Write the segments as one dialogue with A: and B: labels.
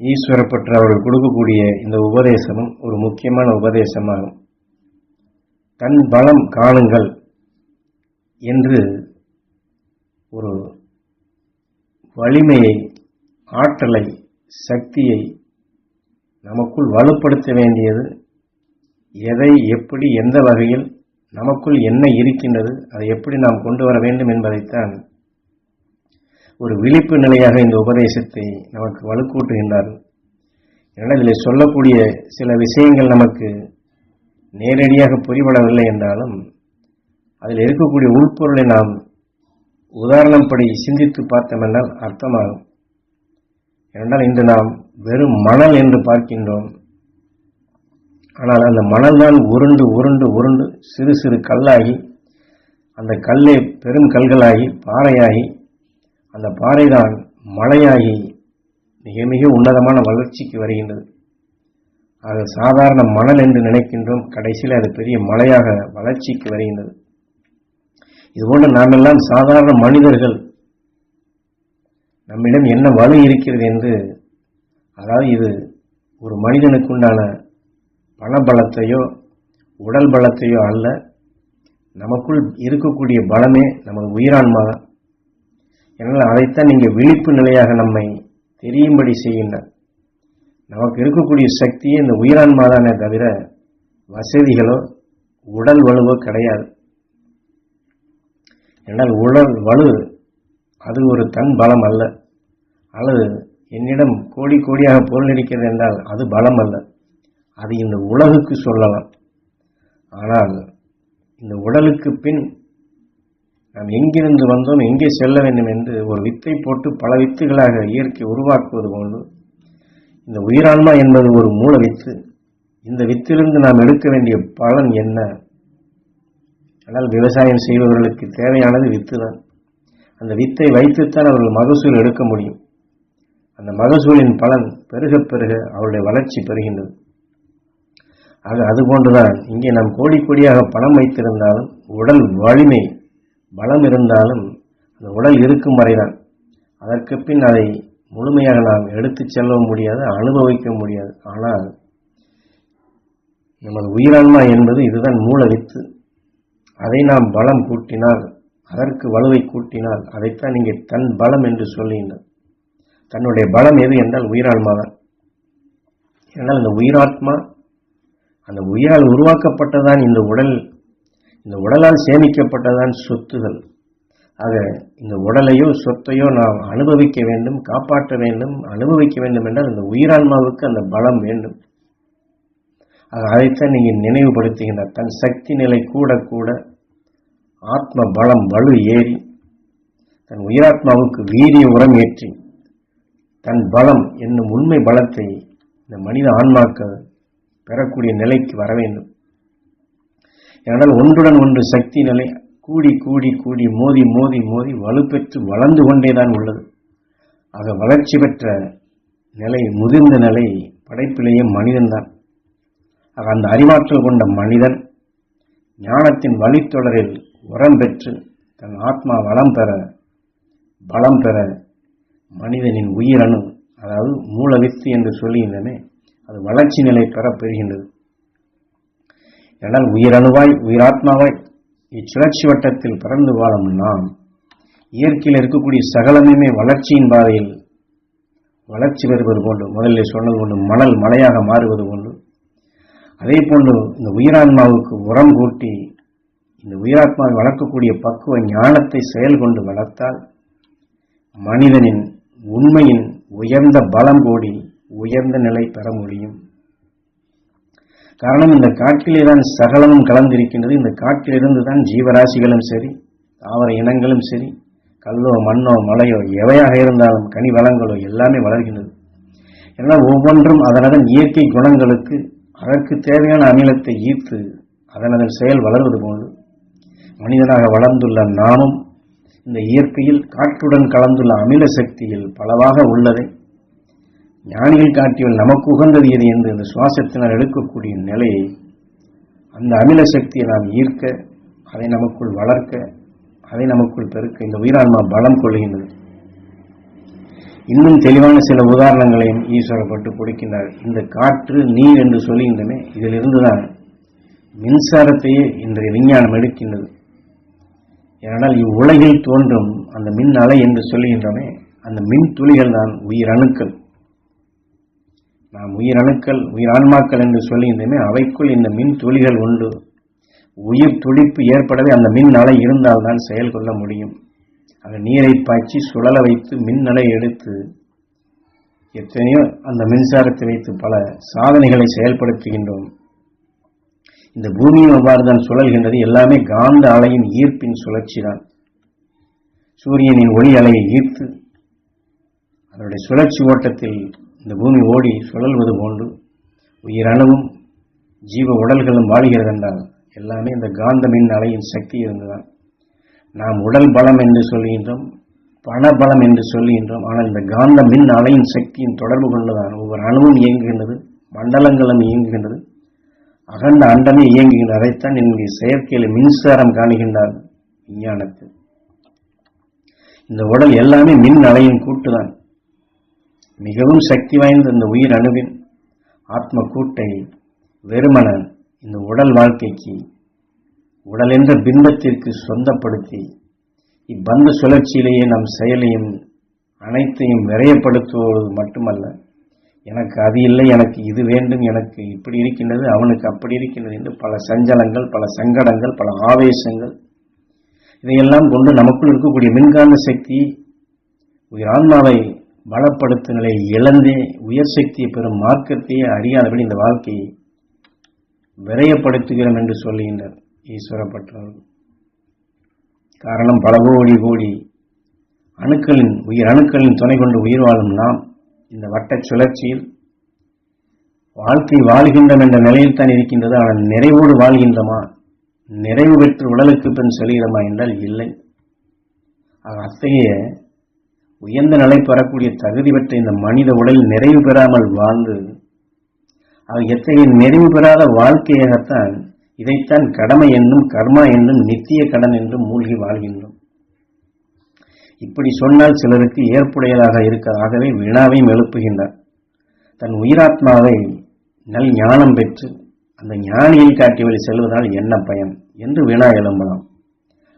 A: ஈஸ்வரப்பற்று அவர்கள் கொடுக்கக்கூடிய இந்த உபதேசமும் ஒரு முக்கியமான உபதேசமாகும். தன் பலம் காணுங்கள் என்று ஒரு வலிமையை ஆற்றலை சக்தியை நமக்குள் வலுப்படுத்த வேண்டியது எதை எப்படி எந்த வகையில் நமக்குள் என்ன இருக்கின்றது அதை எப்படி நாம் கொண்டு வர வேண்டும் என்பதைத்தான் ஒரு விழிப்பு நிலையாக இந்த உபதேசத்தை நமக்கு வலுக்கூட்டுகின்றார்கள். ஏன்னா இதில் சொல்லக்கூடிய சில விஷயங்கள் நமக்கு நேரடியாக புரிபடவில்லை என்றாலும் அதில் இருக்கக்கூடிய உள்பொருளை நாம் உதாரணம் படி சிந்தித்து பார்த்தோமென்றால் அர்த்தமாகும். ஏனென்றால் இன்று நாம் வெறும் மணல் என்று பார்க்கின்றோம். ஆனால் அந்த மணல் தான் உருண்டு உருண்டு உருண்டு சிறு சிறு கல்லாகி அந்த கல்லே பெரும் கல்களாகி பாறையாகி அந்த பாறைதான் மலையாகி மிக மிக உன்னதமான வளர்ச்சிக்கு வருகின்றது. அது சாதாரண மணல் என்று நினைக்கின்றோம். கடைசியில் அது பெரிய மலையாக வளர்ச்சிக்கு வருகின்றது. இதுபோன்று நாமெல்லாம் சாதாரண மனிதர்கள். நம்மிடம் என்ன வலு இருக்கிறது என்று அதாவது இது ஒரு மனிதனுக்குண்டான பணபலத்தையோ உடல் பலத்தையோ அல்ல. நமக்குள் இருக்கக்கூடிய பலமே நமது உயிரான்மா தான் என்னால் அதைத்தான் நீங்கள் விழிப்பு நிலையாக நம்மை தெரியும்படி செய்யுங்கள். நமக்கு இருக்கக்கூடிய சக்தியே இந்த உயிரான்மாதானே தவிர வசதிகளோ உடல் வலுவோ கிடையாது. என்னால் உடல் வலு அது ஒரு தன் பலம் அல்ல. அல்லது என்னிடம் கோடி கோடியாக பொருள் இருக்கிறது என்றால் அது பலம் அல்ல. அது இந்த உலகுக்கு சொல்லலாம். ஆனால் இந்த உடலுக்கு பின் நாம் எங்கிருந்து வந்தோம் எங்கே செல்ல வேண்டும் என்று ஒரு வித்தை போட்டு பல வித்துகளாக இயற்கை உருவாக்குவது போன்று இந்த உயிரான்மா என்பது ஒரு மூல வித்து. இந்த வித்திலிருந்து நாம் எடுக்க வேண்டிய பலன் என்ன? ஆனால் விவசாயம் செய்பவர்களுக்கு தேவையானது வித்து தான் அந்த வித்தை வைத்துத்தான் அவர்கள் மகசூல் எடுக்க முடியும். அந்த மகசூலின் பலன் பெருக பெருக அவருடைய வளர்ச்சி பெறுகின்றது. ஆக அதுபோன்றுதான் இங்கே நாம் கோடி கோடியாக பணம் வைத்திருந்தாலும் உடல் வலிமை பலம் இருந்தாலும் அந்த உடல் இருக்கும் வரைதான். அதற்கு பின் அதை முழுமையாக நாம் எடுத்துச் செல்லவும் முடியாது அனுபவிக்க முடியாது. ஆனால் நமது உயிரான்மா என்பது இதுதான் மூல வித்து. அதை நாம் பலம் கூட்டினால் அதற்கு வலுவை கூட்டினால் அதைத்தான் இங்கே தன் பலம் என்று சொல்லுகின்றது தன்னுடைய பலம் எது என்றால் உயிரான்மா தான். ஏனால் இந்த உயிராத்மா அந்த உயிரால் உருவாக்கப்பட்டதான் இந்த உடல் இந்த உடலால் சேமிக்கப்பட்டதான் சொத்துகள். ஆக இந்த உடலையோ சொத்தையோ நாம் அனுபவிக்க வேண்டும் காப்பாற்ற வேண்டும் அனுபவிக்க வேண்டும் என்றால் இந்த உயிரான்மாவுக்கு அந்த பலம் வேண்டும். ஆக அதைத்தான் நீங்கள் நினைவுபடுத்துகின்றார் தன் சக்தி நிலை கூட கூட ஆத்ம பலம் வலு ஏறி தன் உயிராத்மாவுக்கு வீரிய உரம் ஏற்றி தன் பலம் என்னும் உண்மை பலத்தை இந்த மனித ஆன்மாக்கள் பெறக்கூடிய நிலைக்கு வர வேண்டும். ஏனால் ஒன்றுடன் ஒன்று சக்தி நிலை கூடி கூடி கூடி மோதி மோதி மோதி வலுப்பெற்று வளர்ந்து கொண்டேதான் உள்ளது. ஆக வளர்ச்சி பெற்ற நிலை முதிர்ந்த நிலை படைப்பிலேயே மனிதன்தான். ஆக அந்த அறிவாற்றல் கொண்ட மனிதன் ஞானத்தின் வழித்தொடரில் உரம் பெற்று தன் ஆத்மா வளம் பெற பலம் பெற மனிதனின் உயிரணு அதாவது மூலவித்து என்று சொல்லுகின்றனே அது வளர்ச்சி நிலை பெற பெறுகின்றது. என்றால் உயிரணுவாய் உயிராத்மாவாய் இச்சுழற்சி வட்டத்தில் பிறந்து வாழும் நாம் இயற்கையில் இருக்கக்கூடிய சகலமுமே வளர்ச்சியின் பாதையில் வளர்ச்சி பெறுவது போன்று முதலில் சொன்னது போன்று மணல் மலையாக மாறுவது போன்று. அதே போன்று இந்த உயிராத்மாவுக்கு உரம் கூட்டி இந்த உயிராத்மாவை வளர்க்கக்கூடிய பக்குவ ஞானத்தை செயல் கொண்டு வளர்த்தால் மனிதனின் உண்மையின் உயர்ந்த பலம் கோடி உயர்ந்த நிலை பெற முடியும். காரணம் இந்த காட்டிலே தான் சகலமும் கலந்திருக்கின்றது. இந்த காட்டிலிருந்து தான் ஜீவராசிகளும் சரி தாவர இனங்களும் சரி கல்லோ மண்ணோ மலையோ எவையாக இருந்தாலும் கனி வளங்களோ எல்லாமே வளர்கின்றது. ஏன்னா ஒவ்வொன்றும் அதனதன் இயற்கை குணங்களுக்கு அதற்கு தேவையான அமிலத்தை ஈர்த்து அதனதன் செயல் வளர்வது போன்று. மனிதனாக வளர்ந்துள்ள நாமும் இந்த இயற்கையில் காற்றுடன் கலந்துள்ள அமில சக்தியில் பலவாக உள்ளதை ஞானிகள் காட்டியவள் நமக்கு உகந்தது எது என்று இந்த சுவாசத்தினால் எடுக்கக்கூடிய நிலையை அந்த அமில சக்தியை நாம் ஈர்க்க அதை நமக்குள் வளர்க்க அதை நமக்குள் பெருக்க இந்த உயிரான்மா பலம் கொள்கின்றது. இன்னும் தெளிவான சில உதாரணங்களையும் ஈஸ்வரப்பட்டு கொடுக்கின்றார். இந்த காற்று நீர் என்று சொல்லுகின்றன இதிலிருந்து தான் மின்சாரத்தையே இன்றைய விஞ்ஞானம் எடுக்கின்றது. ஏனால் இவ்வுலகில் தோன்றும் அந்த மின் அலை என்று சொல்லுகின்றமே அந்த மின் துளிகள் தான் உயிரணுக்கள் நாம் உயிரணுக்கள் உயிரான்மாக்கள் என்று சொல்லுகின்றமே அவைக்குள் இந்த மின் துளிகள் உண்டு. உயிர் துடிப்பு ஏற்படவே அந்த மின் அலை இருந்தால்தான் செயல் கொள்ள முடியும். அந்த நீரை பாய்ச்சி சுழல வைத்து மின் அலை எடுத்து எத்தனையோ அந்த மின்சாரத்தை வைத்து பல சாதனைகளை செயல்படுத்துகின்றோம். இந்த பூமியும் அவ்வாறு தான் சுழல்கின்றது. எல்லாமே காந்த அலையின் ஈர்ப்பின் சுழற்சி தான் சூரியனின் ஒளி அலையை ஈர்த்து அதனுடைய சுழற்சி ஓட்டத்தில் இந்த பூமி ஓடி சுழல்வது போன்று உயிரணுவும் ஜீவ உடல்களும் வாழ்கிறது என்றால் எல்லாமே இந்த காந்த மின் அலையின் சக்தி இருந்துதான். நாம் உடல் பலம் என்று சொல்லுகின்றோம் பண பலம் என்று சொல்லுகின்றோம் ஆனால் இந்த காந்த மின் அலையின் சக்தியின் தொடர்பு கொண்டுதான் ஒவ்வொரு அணுவும் இயங்குகின்றது மண்டலங்களும் இயங்குகின்றது. அகண்ட அண்டமே இயங்குகின்றது அதைத்தான் இன்றைய செயற்கையில் மின்சாரம் காணுகின்றார் விஞ்ஞானத்தில். இந்த உடல் எல்லாமே மின் அலையின் கூட்டுதான். மிகவும் சக்தி வாய்ந்த இந்த உயிர் அணுவின் ஆத்ம கூட்டை வெறுமன இந்த உடல் வாழ்க்கைக்கு உடல் என்ற பிம்பத்திற்கு சொந்தப்படுத்தி இப்பந்த சுழற்சியிலேயே நம் செயலையும் அனைத்தையும் விரையப்படுத்துவது மட்டுமல்ல எனக்கு அது இல்லை எனக்கு இது வேண்டும் எனக்கு இப்படி இருக்கின்றது அவனுக்கு அப்படி இருக்கின்றது என்று பல சஞ்சலங்கள் பல சங்கடங்கள் பல ஆவேசங்கள் இதையெல்லாம் கொண்டு நமக்குள் இருக்கக்கூடிய மின்காந்த சக்தி உயிர் பலப்படுத்துதலை இழந்தே உயர் சக்தியை பெறும் மார்க்கத்தையே அறியாதபடி இந்த வாழ்க்கையை விரயப்படுத்துகிறோம் என்று சொல்லுகின்றார் ஈஸ்வரப்பற்றவர்கள் காரணம் பல கோடி கோடி அணுக்களின் உயிர் அணுக்களின் துணை கொண்டு உயிர் வாழும் நாம் இந்த வட்டச் சுழற்சியில் வாழ்க்கை வாழ்கின்றோம் என்ற நிலையில் தான் இருக்கின்றது. ஆனால் நிறைவோடு வாழ்கின்றோமா? நிறைவு பெற்று உடலுக்கு பின் செல்கிறோமா என்றால் இல்லை. அத்தகைய உயர்ந்த நிலை பெறக்கூடிய தகுதி பெற்ற இந்த மனித உடல் நிறைவு பெறாமல் வாழ்ந்து அவர் எத்தகைய நிறைவு பெறாத வாழ்க்கையாகத்தான் இதைத்தான் கடமை என்னும் கர்மா என்னும் நித்திய கடன் என்றும் மூழ்கி வாழ்கின்றோம். இப்படி சொன்னால் சிலருக்கு ஏற்புடையதாக இருக்க ஆகவே வினாவையும் எழுப்புகின்றார். தன் உயிராத்மாவை நல் ஞானம் பெற்று அந்த ஞானியில் காட்டி வழி செல்வதால் என்ன பயன்? என்று வினா எழும்பலாம்.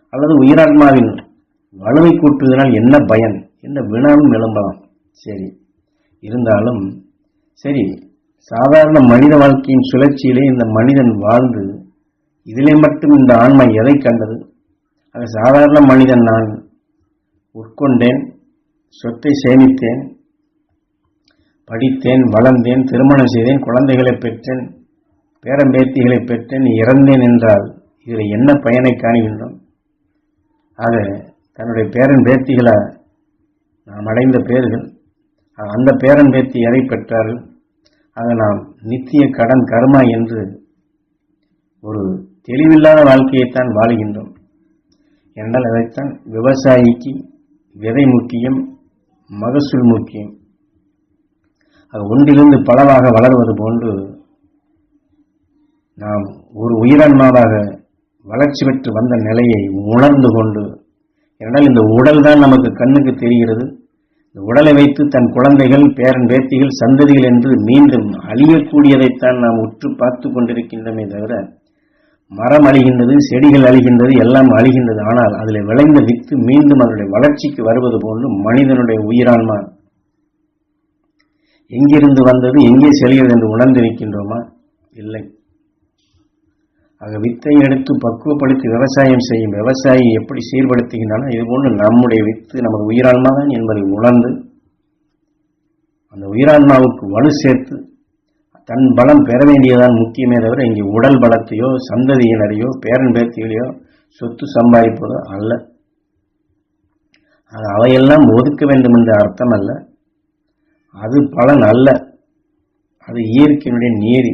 A: அல்லது உயிராத்மாவின் வலுவை கூட்டுவதனால் என்ன பயன்? என்ற வினாவும் எழும்பலாம் சரி. இருந்தாலும் சரி சாதாரண மனித வாழ்க்கையின் சுழற்சியிலே இந்த மனிதன் வாழ்ந்து இதிலே மட்டும் இந்த ஆன்மை எதை கண்டது? அது சாதாரண மனிதன் நான் உட்கொண்டேன் சொத்தை சேமித்தேன் படித்தேன் வளர்ந்தேன் திருமணம் செய்தேன் குழந்தைகளை பெற்றேன் பேரம்பேத்திகளை பெற்றேன் இறந்தேன் என்றால் இதில் என்ன பயனை காணுகின்றோம்? ஆக தன்னுடைய பேரன் பேத்திகளை நாம் அடைந்த பேர்கள் அந்த பேரன் பேத்தி எதை பெற்றார்கள் அதை நாம் நித்திய கடன் கர்மா என்று ஒரு தெளிவில்லாத வாழ்க்கையைத்தான் வாழுகின்றோம். என்றால் அதைத்தான் விவசாயிக்கு விதை முக்கியம் மகசூல் முக்கியம். அது ஒன்றிலிருந்து பலவாக வளர்வது போன்று நாம் ஒரு உயிரன்மாவாக வளர்ச்சி பெற்று வந்த நிலையை உணர்ந்து கொண்டு என்றால் இந்த உடல் தான் நமக்கு கண்ணுக்கு தெரிகிறது. இந்த உடலை வைத்து தன் குழந்தைகள் பேரன் பேத்திகள் சந்ததிகள் என்று மீண்டும் அழியக்கூடியதைத்தான் நாம் உற்று பார்த்து கொண்டிருக்கின்றமே தவிர மரம் அழிகின்றது செடிகள் அழிகின்றது எல்லாம் அழிகின்றது. ஆனால் அதில் விளைந்த வித்து மீண்டும் அதனுடைய வளர்ச்சிக்கு வருவது போன்று மனிதனுடைய உயிரான்மா? எங்கிருந்து வந்தது எங்கே செல்கிறது என்று உணர்ந்திருக்கின்றோமா? இல்லை. ஆக வித்தை எடுத்து பக்குவப்படுத்தி விவசாயம் செய்யும் விவசாயி எப்படி சீர்படுத்துகின்றன இதுபோன்று நம்முடைய வித்து நமது உயிரான்மா தான் என்பதை உணர்ந்து அந்த உயிரான்மாவுக்கு வலு சேர்த்து தன் பலம் பெற வேண்டியதான் முக்கியமே தவிர இங்கே உடல் பலத்தையோ சந்ததியினரையோ பேரன் பேத்திகளையோ சொத்து சம்பாதிப்பதோ அல்ல. அது அவையெல்லாம் ஒதுக்க வேண்டும் என்ற அர்த்தம் அல்ல. அது பலன் அல்ல. அது இயற்கையினுடைய நீதி.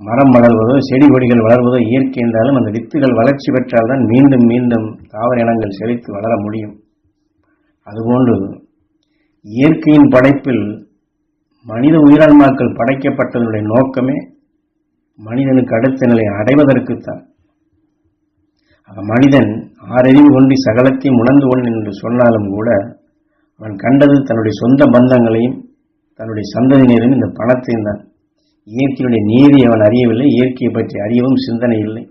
A: மரம் வளர்வதோ செடி கொடிகள் வளர்வதோ இயற்கை என்றாலும் அந்த வித்துகள் வளர்ச்சி பெற்றால்தான் மீண்டும் மீண்டும் தாவர இனங்கள் செழித்து வளர முடியும். அதுபோன்று இயற்கையின் படைப்பில் மனித உயிரான்மாக்கள் படைக்கப்பட்டதனுடைய நோக்கமே மனிதனுக்கு அடுத்த நிலை அடைவதற்குத்தான். மனிதன் ஆறறிவு கொண்டு சகலத்தையும் உணர்ந்து கொண்டு என்று சொன்னாலும் கூட அவன் கண்டது தன்னுடைய சொந்த பந்தங்களையும் தன்னுடைய சந்ததியினரையும் இந்த பணத்தையும் தான். இயற்கையுடைய நீதி அவன் அறியவில்லை இயற்கையை பற்றி அறியவும் சிந்தனை இல்லை.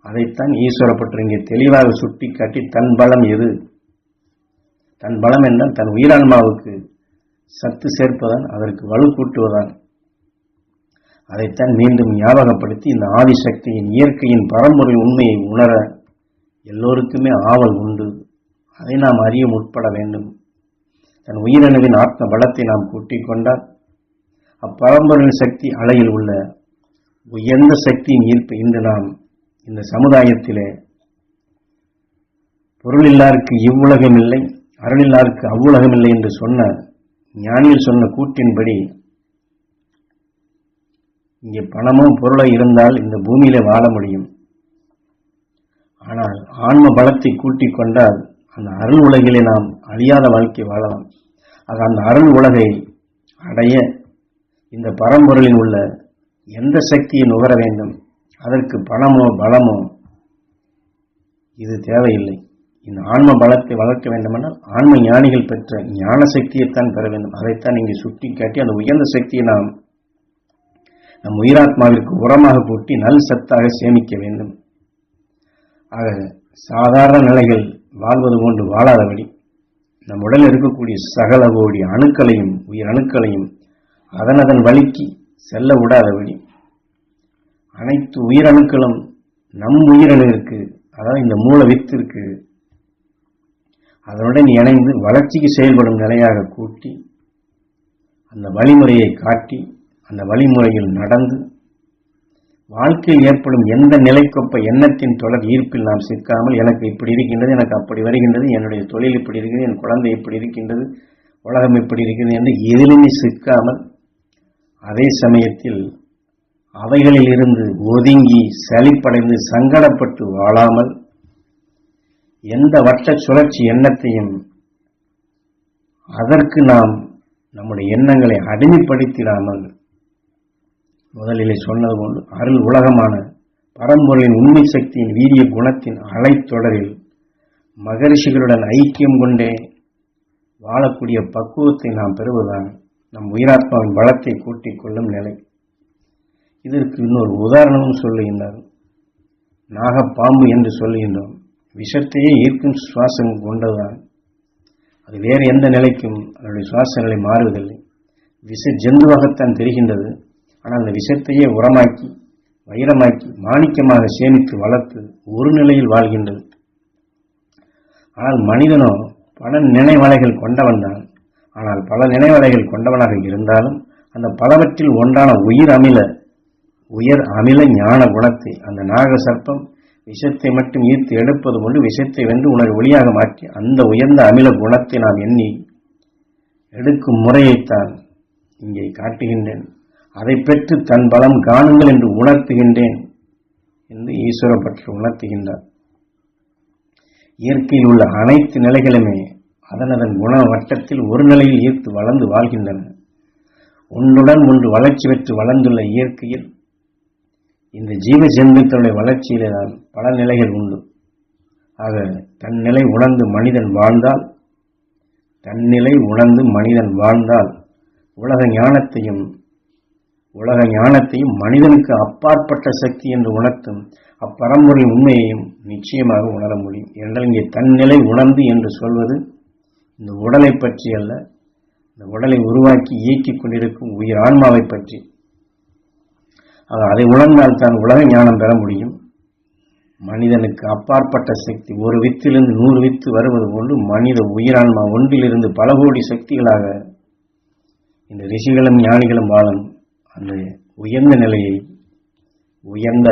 A: அதைத்தான் ஈஸ்வரப்பட்டு இங்கே தெளிவாக சுட்டிக்காட்டி தன் பலம் எது? தன் பலம் என்றால் தன் உயிரான்மாவுக்கு சத்து சேர்ப்பதான் அதற்கு வலு கூட்டுவதான் அதைத்தான் மீண்டும் ஞாபகப்படுத்தி இந்த ஆதிசக்தியின் இயற்கையின் பரம்பரை உண்மையை உணர எல்லோருக்குமே ஆவல் உண்டு. அதை நாம் அறிய முற்பட வேண்டும். தன் உயிரணுவின் ஆத்ம பலத்தை நாம் கூட்டிக் கொண்டால் அப்பரம்பரின் சக்தி அலையில் உள்ள உயர்ந்த சக்தியின் ஈர்ப்பு இன்று நாம் இந்த சமுதாயத்திலே பொருளில்லாருக்கு இவ்வுலகம் இல்லை அருளில்லாருக்கு அவ்வுலகம் இல்லை என்று சொன்ன ஞானியில் சொன்ன கூட்டின்படி இங்கே பணமும் பொருளை இருந்தால் இந்த பூமியில வாழ முடியும். ஆனால் ஆன்ம பலத்தை கூட்டிக் கொண்டால் அந்த அருள் உலகிலே நாம் அழியாத வாழ்க்கை வாழலாம். அது அந்த அருள் உலகை அடைய இந்த பரம்பொருளில் உள்ள எந்த சக்தியை நுகர வேண்டும்? அதற்கு பணமோ பலமோ? இது தேவையில்லை. இந்த ஆன்ம பலத்தை வளர்க்க வேண்டுமென்றால் ஆன்ம ஞானிகள் பெற்ற ஞான சக்தியைத்தான் பெற வேண்டும். அதைத்தான் இங்கே சுட்டி காட்டி அந்த உயர்ந்த சக்தியை நாம் நம் உயிராத்மாவிற்கு உரமாக கூட்டி நல் சத்தாக சேமிக்க வேண்டும். ஆக சாதாரண நிலைகள் வாழ்வது போன்று வாழாதபடி நம் உடலில் இருக்கக்கூடிய சகல கோடி அணுக்களையும் உயிர் அணுக்களையும் அதன் அதன் வழிக்கு செல்ல விடாதபடி அனைத்து உயிரணுக்களும் நம் உயிரணுவிற்கு அதாவது இந்த மூல வித்திற்கு அதனுடன் இணைந்து வளர்ச்சிக்கு செயல்படும் நிலையாக கூட்டி அந்த வழிமுறையை காட்டி அந்த வழிமுறையில் நடந்து வாழ்க்கையில் ஏற்படும் எந்த நிலைக்கொப்ப எண்ணத்தின் தொடர் ஈர்ப்பில் நாம் சிக்காமல் எனக்கு இப்படி இருக்கின்றது எனக்கு அப்படி வருகின்றது என்னுடைய தொழில் இப்படி இருக்கிறது என் குழந்தை இப்படி இருக்கின்றது உலகம் இப்படி இருக்கிறது என்று எதிலுமே சிக்காமல் அதே சமயத்தில் அவைகளில் இருந்து ஒதுங்கி சலிப்படைந்து சங்கடப்பட்டு வாழாமல் எந்த வட்ட சுழற்சி எண்ணத்தையும் அதற்கு நாம் நம்முடைய எண்ணங்களை அடிமைப்படுத்திடாமல் முதலிலே சொன்னது போன்று அருள் உலகமான பரம்பொருளின் உண்மை சக்தியின் வீரிய குணத்தின் அலைத்தொடரில் மகரிஷிகளுடன் ஐக்கியம் கொண்டே வாழக்கூடிய பக்குவத்தை நாம் பெறுவதுதான் நம் உயிராத்மாவின் பலத்தை கூட்டிக் கொள்ளும் நிலை. இதற்கு இன்னொரு உதாரணமும் சொல்லுகின்றார். நாகப்பாம்பு என்று சொல்லுகின்றோம். விஷத்தையே ஈர்க்கும் சுவாசம் கொண்டதுதான். அது வேறு எந்த நிலைக்கும் அதனுடைய சுவாச நிலை மாறுவதில்லை. விஷ ஜந்துவாகத்தான் தெரிகின்றது. ஆனால் அந்த விஷத்தையே உரமாக்கி வைரமாக்கி மாணிக்கமாக சேமித்து வளர்த்து ஒரு நிலையில் வாழ்கின்றது. ஆனால் மனிதனோ பல நினைவலைகள் கொண்டவன் தான் ஆனால் பல நினைவலைகள் கொண்டவனாக இருந்தாலும் அந்த பலவற்றில் ஒன்றான உயிர் அமில உயர் அமில ஞான குணத்தை அந்த நாக சர்ப்பம் விஷத்தை மட்டும் ஈர்த்து எடுப்பது கொண்டு விஷத்தை வென்று உணர் ஒளியாக மாற்றி அந்த உயர்ந்த அமில குணத்தை நாம் எண்ணி எடுக்கும் முறையைத்தான் இங்கே காட்டுகின்றேன். அதை பெற்று தன் பலம் காணுங்கள் என்று உணர்த்துகின்றேன் என்று ஈஸ்வர பற்றி உணர்த்துகின்றார். இயற்கையில் உள்ள அனைத்து நிலைகளுமே அதன் அதன் குண வட்டத்தில் ஒரு நிலையில் ஈர்த்து வளர்ந்து வாழ்கின்றன. ஒன்றுடன் ஒன்று வளர்ச்சி பெற்று வளர்ந்துள்ள இயற்கையில் இந்த ஜீவ ஜந்துக்களுடைய வளர்ச்சியிலே பல நிலைகள் உண்டு. ஆக தன்னிலை உணர்ந்து மனிதன் வாழ்ந்தால் தன்னிலை உணர்ந்து மனிதன் வாழ்ந்தால் உலக ஞானத்தையும் உலக ஞானத்தையும் மனிதனுக்கு அப்பாற்பட்ட சக்தி என்று உணர்த்தும் அப்பரம்பொருளின் உண்மையையும் நிச்சயமாக உணர முடியும். என்றால் இங்கே தன்னிலை உணர்ந்து என்று சொல்வது இந்த உடலை பற்றி அல்ல இந்த உடலை உருவாக்கி இயக்கிக் கொண்டிருக்கும் உயிர் ஆன்மாவை பற்றி. அதை உணர்ந்தால் தான் உலக ஞானம் பெற முடியும். மனிதனுக்கு அப்பாற்பட்ட சக்தி ஒரு வித்திலிருந்து நூறு வித்து வருவது போன்று மனித உயிரான்மா ஒன்றிலிருந்து பல கோடி சக்திகளாக இந்த ரிஷிகளும் ஞானிகளும் வாழும். அந்த உயர்ந்த நிலையை உயர்ந்த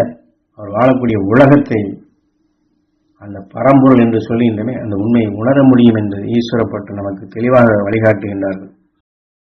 A: அவர் வாழக்கூடிய உலகத்தை அந்த பரம்பொருள் என்று சொல்லுகின்றமே அந்த உண்மையை உணர முடியும் என்று ஈஸ்வரப்பட்டு நமக்கு தெளிவாக வழிகாட்டுகின்றார்கள்.